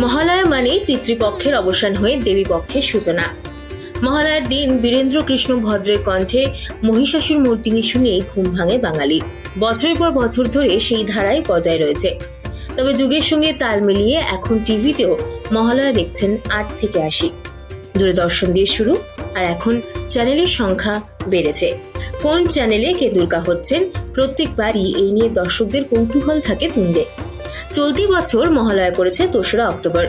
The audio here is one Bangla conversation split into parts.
মহালয়া মানেই পিতৃপক্ষের অবসান হয়ে দেবী পক্ষের সূচনা। মহালয়ার দিন বীরেন্দ্র কৃষ্ণ ভদ্রের কণ্ঠে মহিষাসুর মূর্তিনি শুনেই ঘুম ভাঙে বাঙালি। বছরের পর বছর ধরে সেই ধারায় বজায় রয়েছে। তবে যুগের সঙ্গে তাল মিলিয়ে এখন টিভিতেও মহালয়া দেখছেন আট থেকে আশি। দূরদর্শন দিয়ে শুরু, আর এখন চ্যানেলের সংখ্যা বেড়েছে। কোন চ্যানেলে কে দুর্গা হচ্ছেন, প্রত্যেকবারই এই নিয়ে দর্শকদের কৌতূহল থাকে তুঙ্গে। চলতি বছর মহালয়া পড়েছে দোসরা অক্টোবর।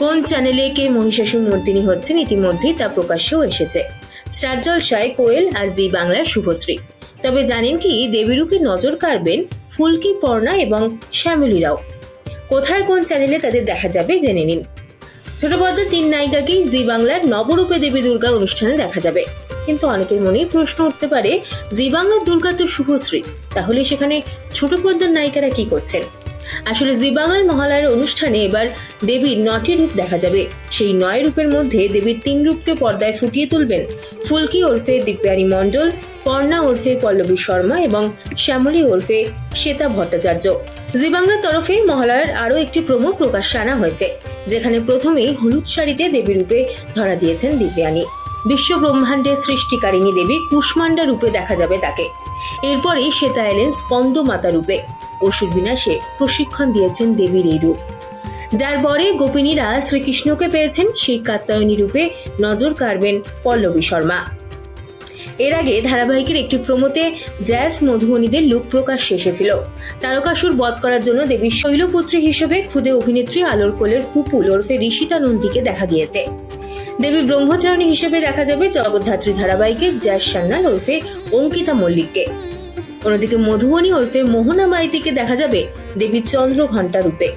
কোন চ্যানেলে কে মহিষাসুর মর্দিনী হচ্ছেন ইতিমধ্যেই তা প্রকাশ্যেও এসেছে। স্টার জলসায় কোয়েল আর জি বাংলার শুভশ্রী। তবে জানেন কি, দেবীরূপে নজর কাড়বেন ফুলকি, পর্ণা এবং শ্যামলী রাও কোথায় কোন চ্যানেলে তাদের দেখা যাবে জেনে নিন। ছোট পর্দার তিন নায়িকাকেই জি বাংলার নবরূপে দেবী দুর্গা অনুষ্ঠানে দেখা যাবে। কিন্তু অনেকের মনেই প্রশ্ন উঠতে পারে, জি বাংলার দুর্গা তো শুভশ্রী, তাহলে সেখানে ছোট পর্দার নায়িকারা কি করছেন? আসলে জি বাংলার মহালয়ার অনুষ্ঠানে এবার দেবীর নটি রূপ দেখা যাবে। সেই নয় রূপের মধ্যে দেবীর তিন রূপকে পর্দায় ফুটিয়ে তুলবেন ফুলকি ওরফে দিব্যানী মণ্ডল, পর্ণা ওরফে পল্লবী শর্মা এবং শ্যামলী ওরফে শ্বেতা ভট্টাচার্য। জি বাংলার তরফে মহালয়ার আরও একটি প্রমো প্রকাশ্যে আনা হয়েছে, যেখানে প্রথমেই হলুদ শাড়িতে দেবী রূপে ধরা দিয়েছেন দিব্যানী। বিশ্ব ব্রহ্মাণ্ডের সৃষ্টিকারিণী দেবী কুষ্মান্ডা রূপে দেখা যাবে তাকে। এরপরেই শ্বেতা এলেন স্কন্দ মাতা রূপে। অসুর বিনাশে প্রশিক্ষণ দিয়েছেন দেবীর এই রূপ যার পরে গোপিনীরা শ্রীকৃষ্ণকে পেয়েছেন সেই কাত্যায়নী রূপে নজর কাড়বেন পল্লবী শর্মা। এর আগে ধারাবাহিকের একটি প্রমোতে জ্যাস মধুবনীদের লুক প্রকাশ্যে এসেছিল। তারকাসুর বধ করার জন্য দেবীর শৈলপুত্রী হিসেবে খুদে অভিনেত্রী আলোর কোলের পুপুল ওরফে ঋষিতা নন্দীকে দেখা গিয়েছে। দেবী ব্রহ্মচারিণী হিসেবে দেখা যাবে জগদ্ধাত্রী ধারাবাহিকের জ্যাস সান্যাল ওরফে অঙ্কিতা মল্লিককে। অন্যদিকে মধুবনী ওরফে মোহনা মাইতিকে দেখা যাবে দেবী চন্দ্র ঘণ্টা রূপে।